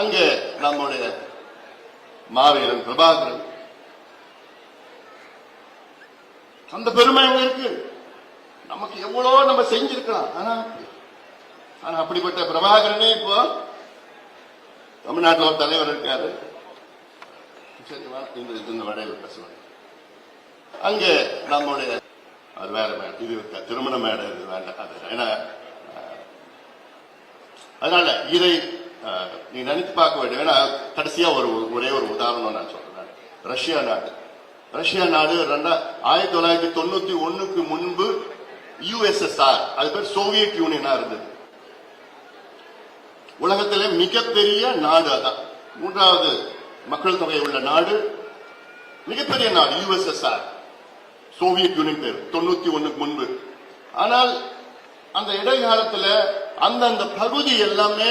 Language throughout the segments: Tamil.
அங்கே நம்முடைய மாவீரன் பிரபாகரன். அந்த பெருமை அங்க இருக்கு நமக்கு எவ்வளவோ நம்ம செஞ்சிருக்கலாம். ஆனா ஆனா அப்படிப்பட்ட பிரபாகரனே இப்போ தமிழ்நாட்டில் ஒரு தலைவர் இருக்காரு. இந்த இந்த வடையில் பேசுவாங்க அங்கே நம்முடைய அது வேற மேடம் இது திருமண மேடம் இது வேண்டாம் அது ஏன்னா அதனால இதை நீ நினைத்து பார்க்க வேண்டும். ஏன்னா கடைசியா ஒரு ஒரே ஒரு உதாரணம் நான் சொல்றேன். ரஷ்யா நாடு. ரஷ்யா நாடு ரெண்டா ஆயிரத்தி தொள்ளாயிரத்தி தொண்ணூத்தி ஒண்ணுக்கு முன்பு யுஎஸ்எஸ்ஆர் அது பேர் சோவியத் யூனியனா இருந்தது. உலகத்திலே மிகப்பெரிய நாடு அதான். மூன்றாவது மக்கள் தொகை உள்ள நாடு மிகப்பெரிய நாடு யுஎஸ்எஸ்ஆர் சோவியத் யூனியன் பேர் தொண்ணூத்தி ஒண்ணுக்கு முன்பு. ஆனால் அந்த இடைக்காலத்துல அந்தந்த பகுதி எல்லாமே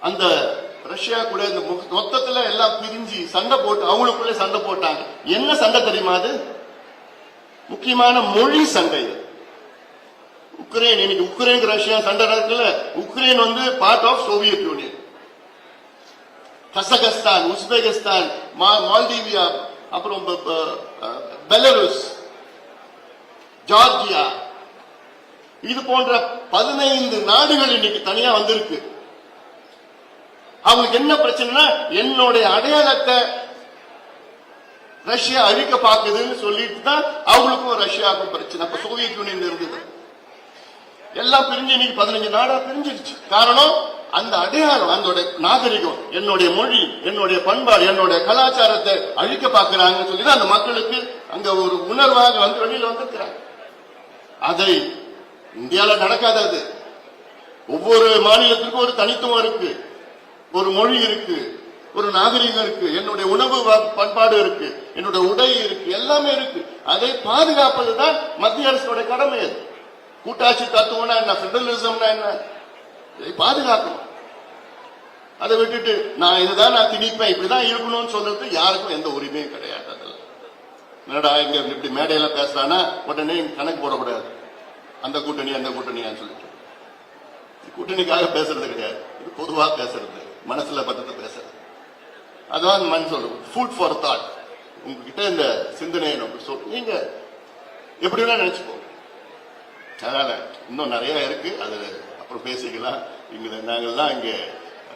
அந்த ரஷ்யா கூட இந்த மொத்தத்துல எல்லாம் பிரிஞ்சு சண்டை போட்டு அவங்களுக்குள்ள சண்டை போட்டாங்க. என்ன சண்டை தெரியுமா அது? முக்கியமான மொழி சண்டை. உக்ரைன் இன்னைக்கு உக்ரைன் ரஷ்யா சண்டை நடக்கல. உக்ரைன் வந்து part of Soviet Union Kazakhstan Uzbekistan மா- மால்தீவியா அப்புறம் பெலருஸ் ஜார்ஜியா. இது போன்ற பதினைந்து நாடுகள் இன்னைக்கு தனியா வந்திருக்கு. அவங்களுக்கு என்ன பிரச்சனைனா என்னுடைய அடையாளத்தை ரஷ்யா அழிக்க பார்க்குதுன்னு சொல்லிட்டு தான் அவங்களுக்கும் ரஷ்யாவுக்கும் பிரச்சனை. அப்ப சோவியத் யூனியன் இருந்தது. எல்லாம் பிரிஞ்சு இன்னைக்கு பதினஞ்சு நாடா பிரிஞ்சிருச்சு. காரணம் அந்த அடையாளம் அந்த நாகரிகம் என்னுடைய மொழி என்னுடைய பண்பாடு என்னுடைய கலாச்சாரத்தை அழிக்க பார்க்கிறாங்கன்னு சொல்லி தான் அந்த மக்களுக்கு அங்க ஒரு உணர்வாக வந்து வெளியில வந்திருக்கிறாங்க. அதை இந்தியாவில் நடக்காது அது. ஒவ்வொரு மாநிலத்திற்கும் ஒரு தனித்துவம் இருக்கு. ஒரு மொழி இருக்கு ஒரு நாகரிகம் இருக்கு என்னுடைய உணவு பண்பாடு இருக்கு என்னுடைய உடை இருக்கு எல்லாமே இருக்கு. அதை பாதுகாப்பது தான் மத்திய அரசோட கடமை அது. கூட்டாட்சி தத்துவம்னா என்ன பெடரலிசம்னா என்ன? இதை பாதுகாக்கணும். அதை விட்டுட்டு நான் இதுதான் நான் திணிப்பேன் இப்படிதான் இருக்கணும்னு சொல்றது யாருக்கும் எந்த உரிமையும் கிடையாது அதில். என்னடா இங்க இப்படி மேடையில பேசுறானா உடனே கணக்கு போடக்கூடாது. அந்த கூட்டணி அந்த கூட்டணியான்னு சொல்லிட்டு. கூட்டணிக்காக பேசுறது கிடையாது. இது பொதுவா பேசுறது. மனசுல பட்டத்தை பேசுறது. அதான் மண் சொல்றது ஃபுட் ஃபார் தாட் உங்ககிட்ட இந்த சிந்தனையை நம்ம சொல் நீங்க எப்படி வேணா நினைச்சுக்கோங்க. அதனால இன்னும் நிறைய இருக்கு. அது அப்புறம் பேசிக்கலாம். இங்க நாங்கள்லாம் இங்க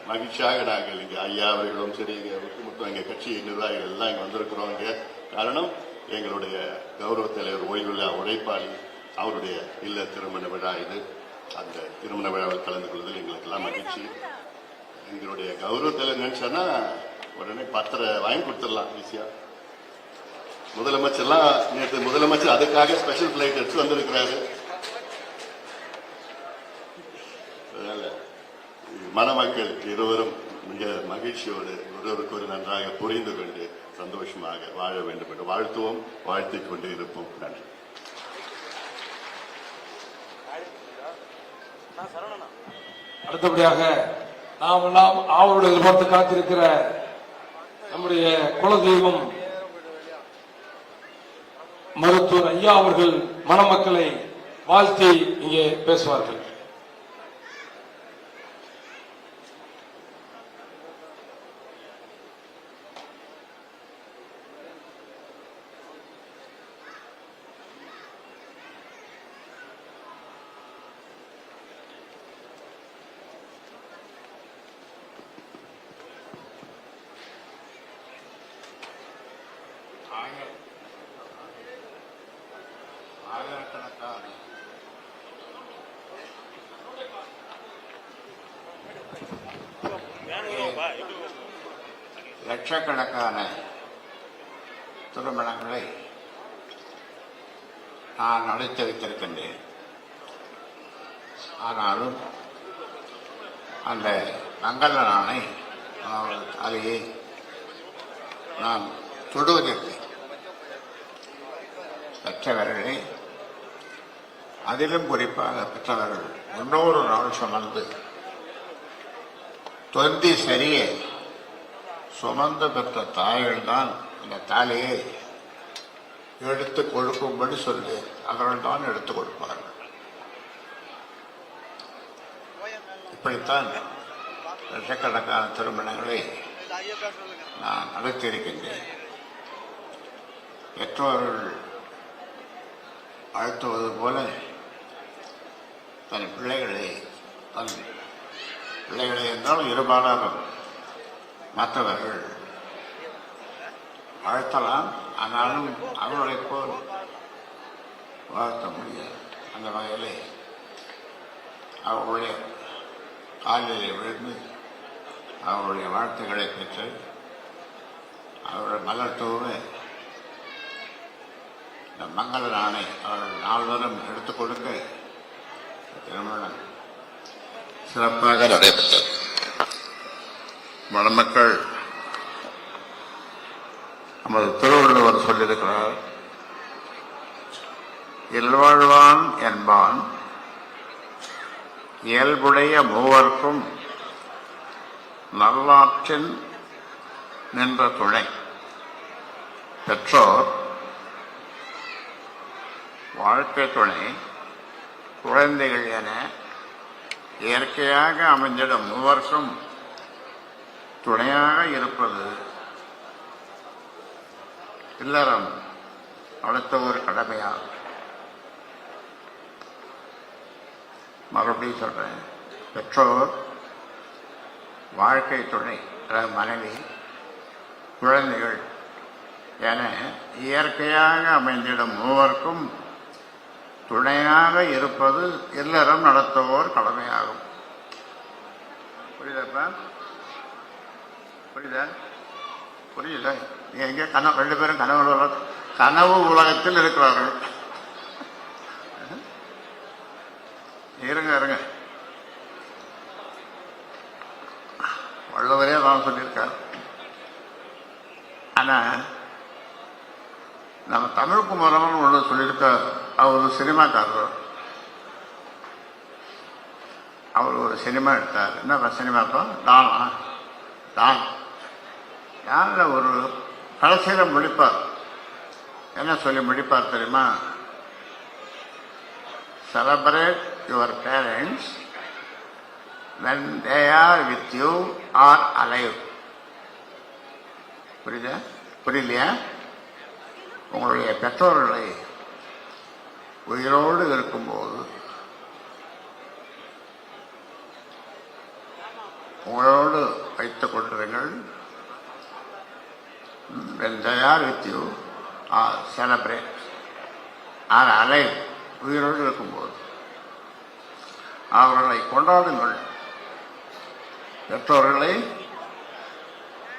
மகிழ்ச்சியாக நாங்கள் இங்க ஐயா அவர்களும் சரி இங்க ஒட்டுமொத்தம் எங்க கட்சி நிர்வாகிகள் எல்லாம் இங்க வந்திருக்கிறோம் இங்க. காரணம் எங்களுடைய கௌரவ தலைவர் ஓய்வுள்ள உழைப்பாளி. அவருடைய இல்ல திருமண விழா இது. அந்த திருமண விழாவில் கலந்து கொள்வதில் எங்களுக்கு எல்லாம் மகிழ்ச்சி. எங்களுடைய கௌரவத்தில் தலைவர் உடனே பத்திர வாங்கி கொடுத்துடலாம் ஈஸியா. முதலமைச்சர்லாம் நேற்று முதலமைச்சர் அதுக்காக ஸ்பெஷல் பிளைட் எடுத்து வந்திருக்கிறாரு. அதனால மணமக்கள் இருவரும் மிக மகிழ்ச்சியோடு ஒருவருக்கு ஒரு நன்றாக புரிந்து கொண்டு சந்தோஷமாக வாழ வேண்டும் என்று வாழ்த்துவோம் வாழ்த்திக் கொண்டு இருப்போம். நன்றி. அடுத்தபடியாக நாம் எல்லாம் ஆவலோடு எதிர்பார்த்து காத்திருக்கிற நம்முடைய குலதெய்வம் மருத்துவர் ஐயா அவர்கள் மணமக்களை வாழ்த்தி இங்கே பேசுவார்கள். லட்சக்கணக்கான திருமணங்களை நான் அழைத்து வைத்திருக்கின்றேன். ஆனாலும் அந்த மங்கள நாளை அதையே நான் தொடுவதற்கு பெற்றவர்களை அதிலும் குறிப்பாக பெற்றவர்கள் இன்னொரு நாள் சுமந்து தொந்தி சரியே சுமந்து பெற்ற தாய்கள் தான் அந்த தாலியை எடுத்து கொடுக்கும்படி சொல்லி அவர்கள் தான் எடுத்து கொடுப்பார்கள். இப்படித்தான் லட்சக்கணக்கான திருமணங்களை நான் நடத்தியிருக்கின்றேன். பெற்றோர்கள் அழுத்துவது போல தன் பிள்ளைகளை தன் பிள்ளைகளை என்றால் இருபாலாரும் மற்றவர்கள் வாழ்த்தலாம் ஆனாலும் அவர்களை போல் வாழ்த்த முடியாது. அந்த வகையிலே அவர்களுடைய காலிலே விழுந்து அவருடைய வாழ்த்துக்களை பெற்று அவருடைய மலர் தூவ இந்த மங்கள நாணை அவர்கள் நால்வரும் எடுத்துக் கொடுக்க திருமணம் சிறப்பாக நடைபெற்றது. மணமக்கள் நமது திருவள்ளுவர் சொல்லியிருக்கிறார் இல்வாழ்வான் என்பான் இயல்புடைய மூவர்க்கும் நல்லாற்றின் நின்ற துணை. பெற்றோர் வாழ்க்கை துணை குழந்தைகள் என இயற்கையாக அமைஞ்சிடும் மூவர்க்கும் துணையாக இருப்பது இல்லறம் அடுத்த ஒரு கடமையாகும் மறுபடியும் சொல்றேன். பெற்றோர் வாழ்க்கை துணை அதாவது மனைவி குழந்தைகள் என இயற்கையாக அமைந்திடும் மூவருக்கும் துணையாக இருப்பது இல்லறம் நடத்துவோர் கடமையாகும். புரியுதப்பா புரியுதா? புரியல. நீங்க எங்க கனவு ரெண்டு பேரும் கனவு கனவு உலகத்தில் இருக்கிறார்கள். இருங்க இருங்க. வள்ளுவரே தான் சொல்லியிருக்கார். ஆனா நம்ம தமிழ் குமரன் ஒன்று சொல்லியிருக்கார். அவர் ஒரு சினிமாக்காரர். அவர் ஒரு சினிமா எடுத்தார். என்ன சினிமாப்பா? டானா டான் யாரில் ஒரு கடைசியில் முடிப்பார்? என்ன சொல்லி முடிப்பார் தெரியுமா? Celebrate your parents when they are with you are alive புரியுதா? புரியலையா? உங்களுடைய பெற்றோர்களை உயிரோடு இருக்கும்போது உங்களோடு வைத்துக் கொண்டிருங்கள். when they are with you or celebrate or alive உயிரோடு இருக்கும்போது அவர்களை கொண்டாடுங்கள் பெற்றோர்களை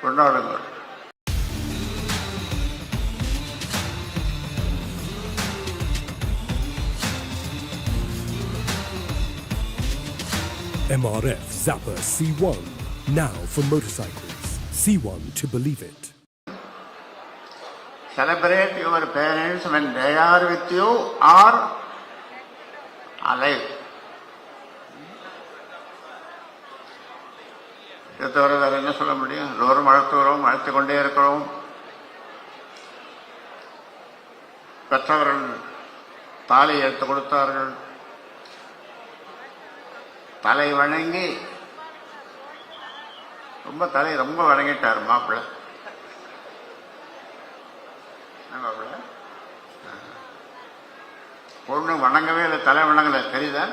கொண்டாடுங்கள் MRF Zapper C1. Now for motorcycles. C1 to believe it. Celebrate your parents when they are with you or alive. இதை தவிர வேற என்ன சொல்ல முடியும்? எல்லோரும் வளர்த்துகிறோம் வளர்த்து கொண்டே இருக்கிறோம். பெற்றவர்கள் தாலை எடுத்து கொடுத்தார்கள். தலை வணங்கி ரொம்ப தலை ரொம்ப வணங்கிட்டார் மாப்பிள்ளை என்ன மாப்பிள்ளை பொண்ணு வணங்கவே இல்லை தலை வணங்கலை. தெரியுதா?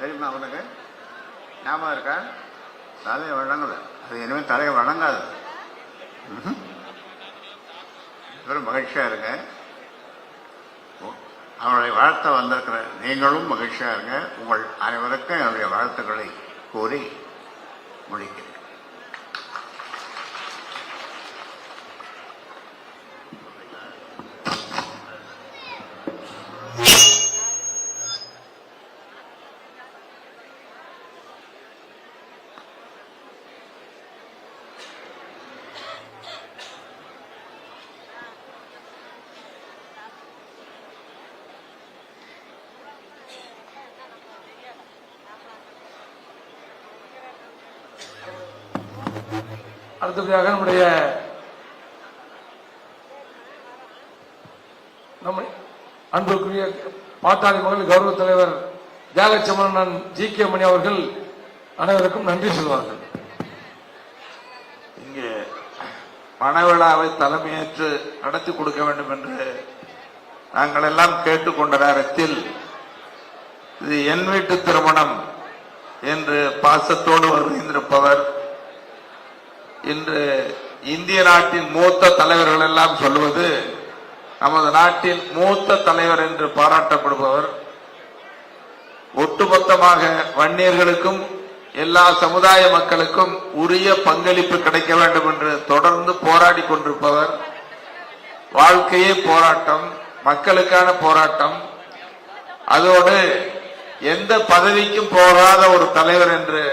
தெரியுமா உனக்கு? ஞாபகம் இருக்கா? தலையை வணங்கலை. அது இனிமேல் தலையை வணங்காது. இவரும் மகிழ்ச்சியாக இருங்க. அவனுடைய வாழ்த்த வந்திருக்கிற நீங்களும் மகிழ்ச்சியாக இருங்க. உங்கள் அனைவருக்கும் என்னுடைய வாழ்த்துக்களை கூறி முடிக்கிறேன். அடுத்தபடியாக நம்முடைய நம்ம அன்புக்குரிய பாட்டாளி மகள் கௌரவ தலைவர் தியாகச்சமரன் ஜி கே மணி அவர்கள் அனைவருக்கும் நன்றி சொல்வார்கள். இங்கே மனவிழாவை தலைமையேற்று நடத்தி கொடுக்க வேண்டும் என்று நாங்கள் எல்லாம் கேட்டுக்கொண்ட நேரத்தில் இது என் வீட்டு திருமணம் என்று பாசத்தோடு வருகின்றிருப்பவர் இன்று இந்திய நாட்டின் மூத்த தலைவர்கள் எல்லாம் சொல்வது நமது நாட்டின் மூத்த தலைவர் என்று பாராட்டப்படுபவர் ஒட்டுமொத்தமாக வன்னியர்களுக்கும் எல்லா சமுதாய மக்களுக்கும் உரிய பங்களிப்பு கிடைக்க வேண்டும் என்று தொடர்ந்து போராடி கொண்டிருப்பவர். வாழ்க்கையே போராட்டம் மக்களுக்கான போராட்டம். அதோடு எந்த பதவிக்கும் போகாத ஒரு தலைவர் என்று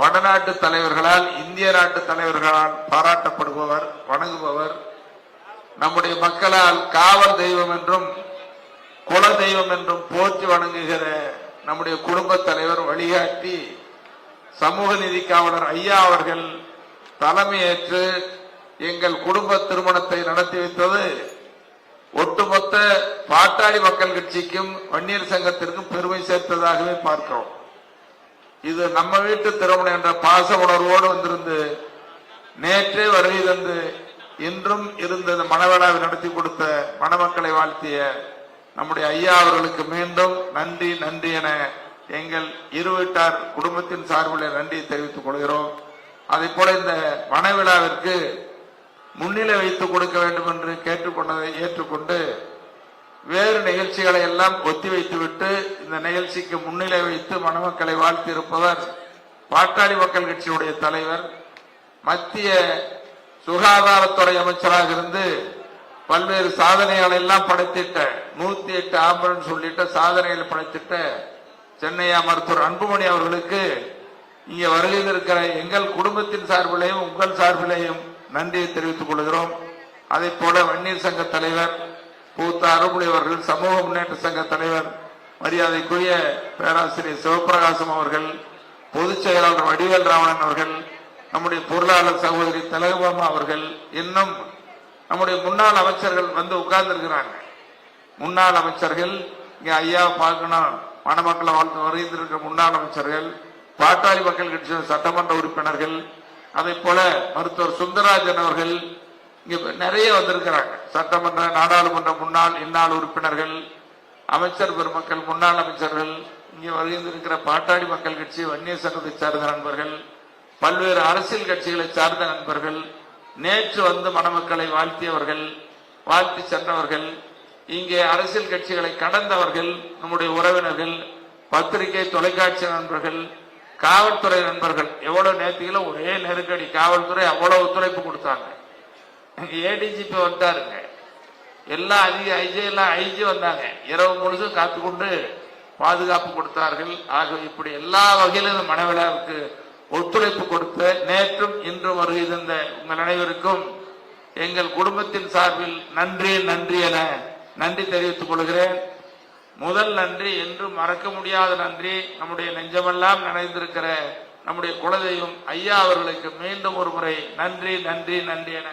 வடநாட்டு தலைவர்களால் இந்திய நாட்டு தலைவர்களால் பாராட்டப்படுபவர் வணங்குபவர் நம்முடைய மக்களால் காவல் தெய்வம் என்றும் குல தெய்வம் என்றும் போற்றி வணங்குகிற நம்முடைய குடும்ப தலைவர் வழிகாட்டி சமூக நீதி காவலர் ஐயா அவர்கள் தலைமையேற்று எங்கள் குடும்ப திருமணத்தை நடத்தி வைத்தது. ஒட்டுமொத்த பாட்டாளி மக்கள் கட்சிக்கும் வன்னியர் சங்கத்திற்கும் பெருமை சேர்த்ததாகவே பார்க்கிறோம். இது நம்ம வீட்டு திருமணம் என்ற பாச உணர்வோடு வந்திருந்து நேற்றே வருகை தந்து இன்றும் இருந்த இந்த மணவிழாவை நடத்தி கொடுத்த மணமக்களை வாழ்த்திய நம்முடைய ஐயா அவர்களுக்கு மீண்டும் நன்றி நன்றி என எங்கள் இருவீட்டார் குடும்பத்தின் சார்பில் நன்றியை தெரிவித்துக் கொள்கிறோம். அதே போல இந்த மணவிழாவிற்கு முன்னிலை வைத்து கொடுக்க வேண்டும் என்று கேட்டுக்கொண்டதை ஏற்றுக்கொண்டு வேறு நிகழ்ச்சிகளை எல்லாம் ஒத்திவைத்துவிட்டு இந்த நிகழ்ச்சிக்கு முன்னிலை வைத்து மணமக்களை வாழ்த்தியிருப்பவர் பாட்டாளி மக்கள் கட்சியுடைய தலைவர் மத்திய சுகாதாரத்துறை அமைச்சராக இருந்து பல்வேறு சாதனைகளை எல்லாம் படைத்திட்ட நூத்தி எட்டு ஆம்புலன்ஸ் உள்ளிட்ட சாதனைகளை படைத்திட்ட சென்னையா மருத்துவர் அன்புமணி அவர்களுக்கு இங்க வருகையில் இருக்கிற எங்கள் குடும்பத்தின் சார்பிலேயும் உங்கள் சார்பிலேயும் நன்றியை தெரிவித்துக் கொள்கிறோம். அதே போல வன்னியர் சங்க தலைவர் பூத்த அருள்மொழி அவர்கள் சமூக முன்னேற்ற சங்க தலைவர் மரியாதைக்குரிய பேராசிரியர் சிவபிரகாசம் அவர்கள் பொதுச் செயலாளர் வடிவேல் ராவணன் அவர்கள் நம்முடைய பொருளாளர் சகோதரி திலகபாமா அவர்கள் இன்னும் நம்முடைய முன்னாள் அமைச்சர்கள் வந்து உட்கார்ந்து முன்னாள் அமைச்சர்கள் இங்க ஐயா பார்க்கணும் மணமக்களை வாழ்த்து வருகின்றிருக்கிற முன்னாள் அமைச்சர்கள் பாட்டாளி மக்கள் கட்சியின் சட்டமன்ற உறுப்பினர்கள் அதே போல மருத்துவர் சுந்தரராஜன் அவர்கள் இங்க நிறைய வந்திருக்கிறாங்க. சட்டமன்ற நாடாளுமன்ற முன்னாள் இந்நாள் உறுப்பினர்கள் அமைச்சர் பெருமக்கள் முன்னாள் அமைச்சர்கள் இங்கே வருகின்றிருக்கிற பாட்டாளி மக்கள் கட்சி வன்னிய சங்கத்தை சார்ந்த நண்பர்கள் பல்வேறு அரசியல் கட்சிகளை சார்ந்த நண்பர்கள் நேற்று வந்து மணமக்களை வாழ்த்தியவர்கள் வாழ்த்தி சென்றவர்கள் இங்கே அரசியல் கட்சிகளை கடந்தவர்கள் நம்முடைய உறவினர்கள் பத்திரிகை தொலைக்காட்சி நண்பர்கள் காவல்துறை நண்பர்கள். எவ்வளவு நேர்த்திகளோ ஒரே நெருக்கடி. காவல்துறை அவ்வளவு ஒத்துழைப்பு கொடுத்தாங்க. ஏடிஜிபி வந்தாருங்க எல்லா அதிக ஐஜி எல்லாம் ஐஜி வந்தாங்க. இரவு முழுசும் காத்துக்கொண்டு பாதுகாப்பு கொடுத்தார்கள். ஆக இப்படி எல்லா வகையிலும் இந்த மனவிழாவுக்கு ஒத்துழைப்பு கொடுத்த நேற்றும் இன்றும் வருகை தந்த உங்கள் அனைவருக்கும் எங்கள் குடும்பத்தின் சார்பில் நன்றி நன்றி என நன்றி தெரிவித்துக் கொள்கிறேன். முதல் நன்றி என்றும் மறக்க முடியாத நன்றி நம்முடைய நெஞ்சமெல்லாம் நினைந்திருக்கிற நம்முடைய குலதெய்வம் ஐயா அவர்களுக்கு மீண்டும் ஒரு முறை நன்றி நன்றி நன்றி என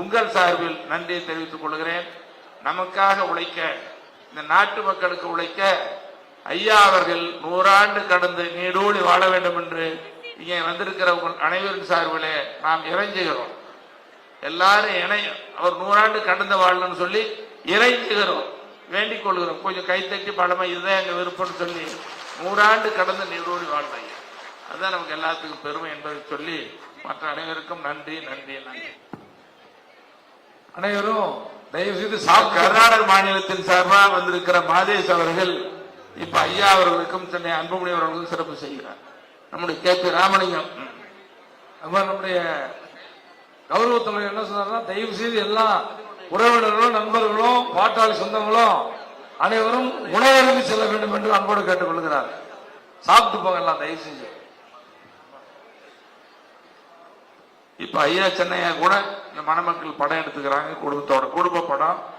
உங்கள் சார்பில் நன்றியை தெரிவித்துக் கொள்கிறேன். நமக்காக உழைக்க இந்த நாட்டு மக்களுக்கு உழைக்க ஐயா அவர்கள் நூறாண்டு கடந்து நீடோடி வாழ வேண்டும் என்று இங்கே வந்திருக்கிற உங்கள் அனைவரின் சார்பிலே நாம் இறைஞ்சுகிறோம். எல்லாரும் இணை அவர் நூறாண்டு கடந்து வாழணும்னு சொல்லி இறைஞ்சுகிறோம். வேண்டிக் கொள்கிறோம். கொஞ்சம் கைத்தட்டி பழமை இதுதான் எங்க விருப்பம்னு சொல்லி நூறாண்டு கடந்து நீடோடி வாழ்ந்தாங்க அதுதான் நமக்கு எல்லாத்துக்கும் பெருமை என்பதை சொல்லி மற்ற அனைவருக்கும் நன்றி நன்றி நன்றி. அனைவரும் தயவு செய்து சா- கர்நாடக மாநிலத்தின் சார்பாக வந்திருக்கிற மாதேஷ் அவர்கள் இப்ப ஐயா அவர்களுக்கும் சென்னை அன்புமணி அவர்களுக்கும் சிறப்பு செய்கிறார். நம்முடைய கே பி ராமலிங்கம். ம். அது மாதிரி நம்முடைய கௌரவ தலைவர் என்ன சொன்னார்னா தயவு செய்து எல்லா உறவினர்களும் நண்பர்களும் பாட்டாளி சொந்தங்களும் அனைவரும் உணவருக்கு செல்ல வேண்டும் என்று அன்போடு கேட்டுக்கொள்கிறார். சாப்பிட்டு போங்க எல்லாம் தயவு செஞ்சு இப்ப ஐயா சென்னையா கூட மணமக்கள் படம் எடுத்துக்கிறாங்க குடும்பத்தோட குடும்ப படம்.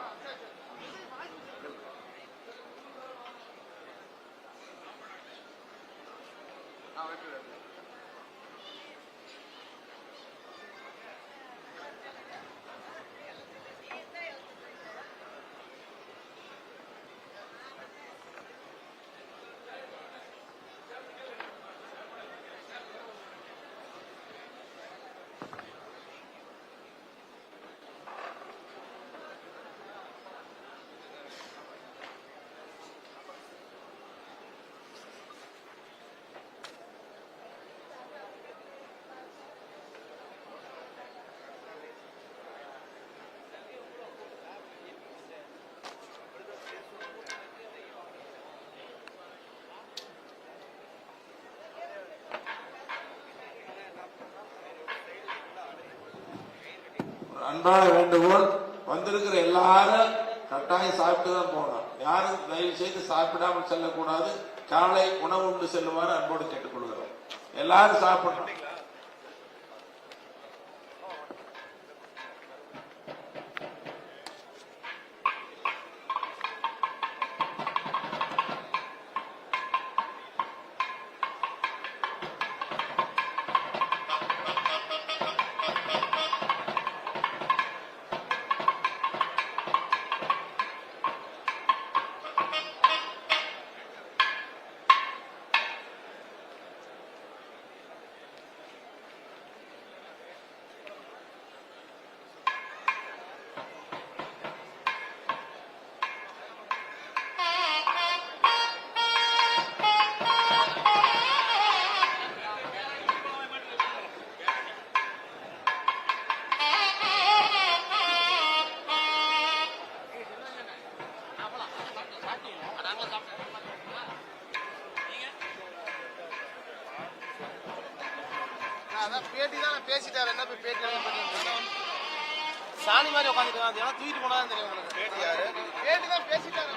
அன்பான வேண்டுகோள் வந்திருக்கிற எல்லாரும் கட்டாயம் சாப்பிட்டு தான் போகணும். யாரும் தயவு செய்து சாப்பிடாமல் செல்லக்கூடாது. காலை உணவு உண்டு செல்லுமாறு அன்போடு கேட்டுக்கொள்கிறோம். எல்லாரும் சாப்பிடணும். நான் பேசிட்டாரு என்ன போய் பேட்டி சாணி மாதிரி உட்காந்துட்டு அதெல்லாம் தூக்கிட்டு போனா தான் தெரியும் உங்களுக்கு. பேட்டி யாரு? பேட்டி தான் பேசிட்டாரு.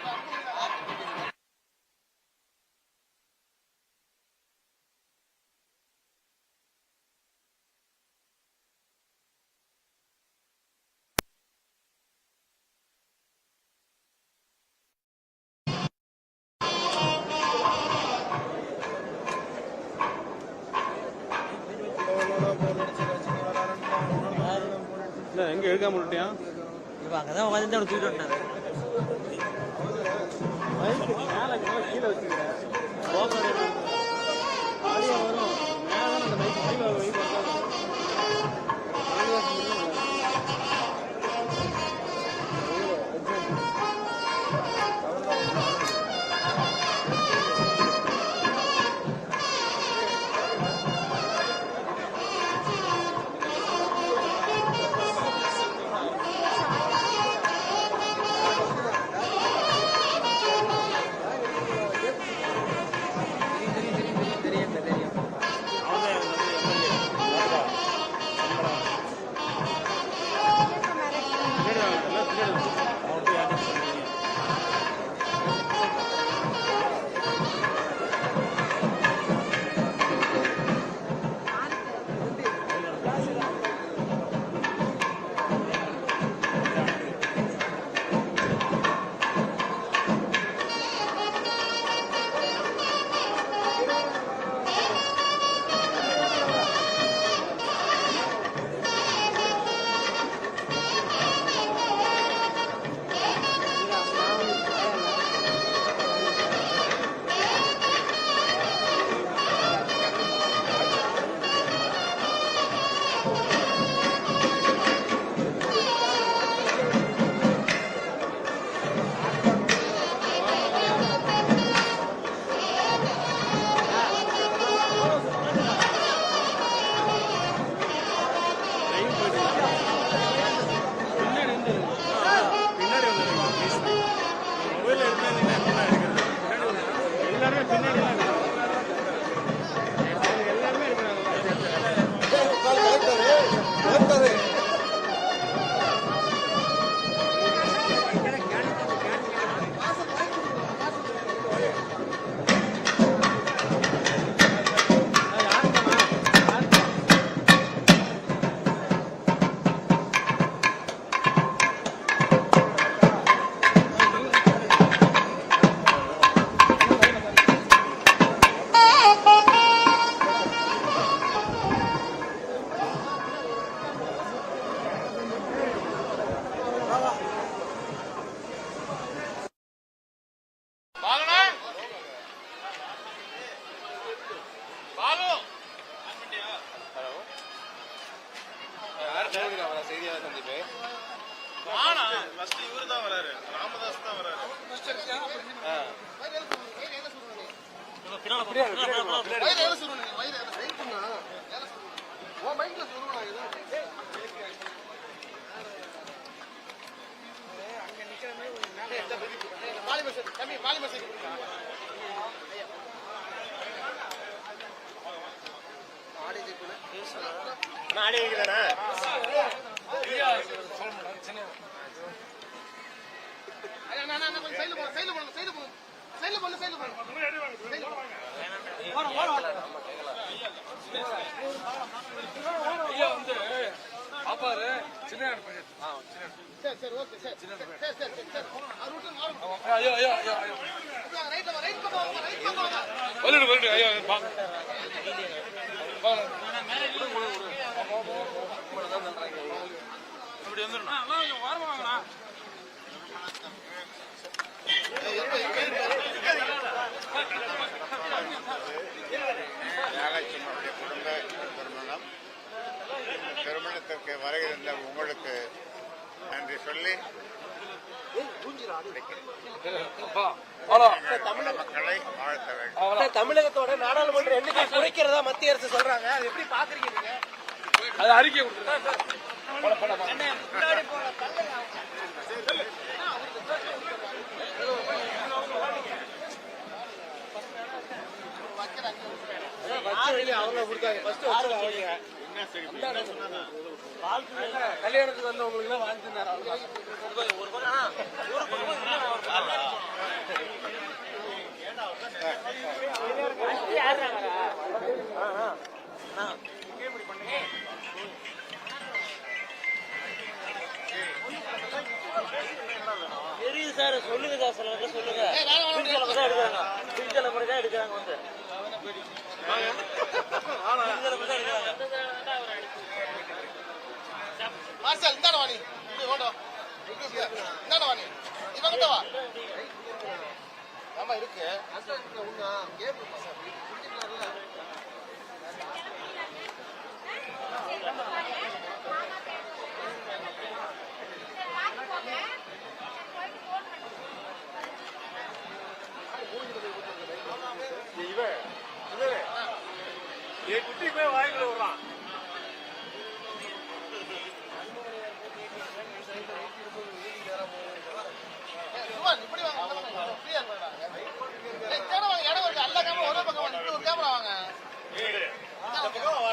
எங்க எடுக்காம விட்டியா இப்ப உட்காந்து தூக்கிட்டு வந்தாரு கீழே வச்சுக்கிறேன் ஆடியோ வரும். ஆடி வைக்கிறேன்? ஐயா, அண்ணா, அண்ணா, கொஞ்சம் சைடுல போங்க, சைடுல போங்க, சைடுல போங்க. சைடுல. ஓரம், ஓரம், ஓரம். பாப்பாரு சின்ன சரி, சரி, ஓகே, சரி, சரி, சரி, சரி, சரி. ஐயோ ஐயோ ஐயோ ஐயோ. ரைட்ல வாங்க, ரைட் பக்கம் வாங்க, ரைட் பக்கம் வாங்க. வருடு வருடு ஐயோ பா இப்படி வந்துடணும். நாகச்சிம்மனுடைய திருமணத்திற்கு வருகின்ற உங்களுக்கு நன்றி சொல்லி அப்பா அவ்வளோ தமிழ் மக்களை வாழ்த்த வேண்டும். தமிழகத்தோட நாடாளுமன்ற எண்ணிக்கை குறைக்கிறதா மத்திய அரசு சொல்றாங்க. அது எப்படி பாக்குறீங்க அது அறிக்கை அவங்க கொடுத்தாங்க ஃபர்ஸ்ட் அவங்க கல்யாணத்துக்கு வந்தவங்களுக்கு எல்லாம் தெரியுது சார் சொல்லுங்க சார் சொல்லுங்க. சொல்லுங்க பிரிட்ஜில் மட்டும் எடுக்கிறாங்க பிரிட்ஜில் மட்டும் தான் எடுக்கிறாங்க வந்து பிரிட்ஜில் மட்டும் எடுக்கிறாங்க மார்ஷல் இந்தாட வாணி இப்படி ஓடும் இந்தாட வாணி இவங்கிட்ட வா ஆமா இருக்கு சுமன், இப்படி வாங்க இந்த பக்கம் வாங்க. ஃப்ரீயா இருங்க. ஏய், இந்தாட வாங்க இடம் இருக்கு எல்லா கேமரா ஒரே பக்கம் வாங்க இப்படி ஒரு கேமரா வாங்க இந்த பக்கம் வா,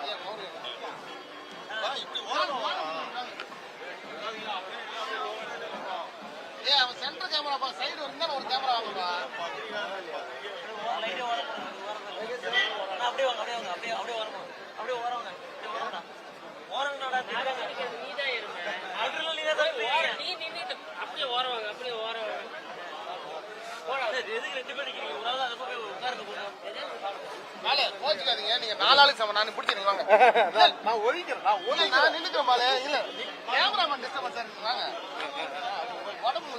ஐயா, மௌரி. வா, இப்படி ஓரம், ஓரம். ஏய் அவன் சென்டர் கேமரா பா சைடு இருந்தா ஒரு கேமரா வாங்கப்பா லைட்டே ஓரம் அண்ணா, அப்படியே வாங்க அப்படியே வாங்க அப்படியே அப்படியே ஓரம் வாங்க. அப்படியே ஓரம் வாங்க அப்படியே ஓரம் வாங்க. ஓரம் நடா அதுல நீங்க தான் இருக்கீங்க. நீ நின்னுட்டு அப்படியே ஓரவாங்க அப்படியே ஓரவாங்க சரி, எதுக்கு ரெண்டு பேர் நிக்கிறீங்க? ஒரு ஆள் அந்த பக்கம் போய் உட்காருங்க போங்க. மாலே கோச்சுக்காதீங்க நீங்க நாலாளுக்கு சமம் நான் பிடிச்சிருங்க வாங்க. நான் ஒழிக்கிறேன் நான் ஒழி நான் நின்னுக்கிறேன் மாலே இல்ல கேமராமேன் டிஸ்டர்பன்ஸா இருக்கு வாங்க. உடம்பு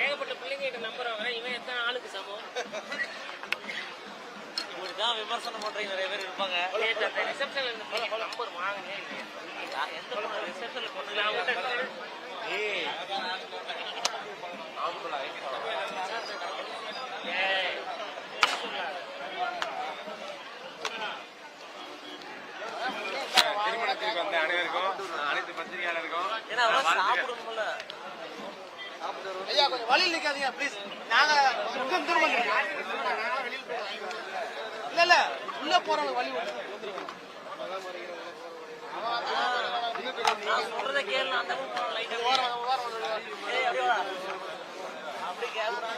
ஏகப்பட்ட பிள்ளைங்க வாங்குறேன். இவன் எத்தனை ஆளுக்கு சமம்? இப்படிதான் விமர்சனம் பண்றீங்க நிறைய பேர் இருப்பாங்க. ரிசப்ஷன்ல இருந்த நம்பர் எந்த பொண்ணு ரிசப்ஷன்ல பொண்ணு திருமணத்திற்கு வந்த அனைவருக்கும் அனைத்து பத்திரிகையாளருக்கும் ஏன்னா சாப்பிடணும்ல. ஐயா கொஞ்சம் வழியில் நிக்காதீங்க ப்ளீஸ் நாங்க முகம் திரும்ப போறவங்க வழி சொல்றதை அந்த ஓரம் அப்படி கேமரா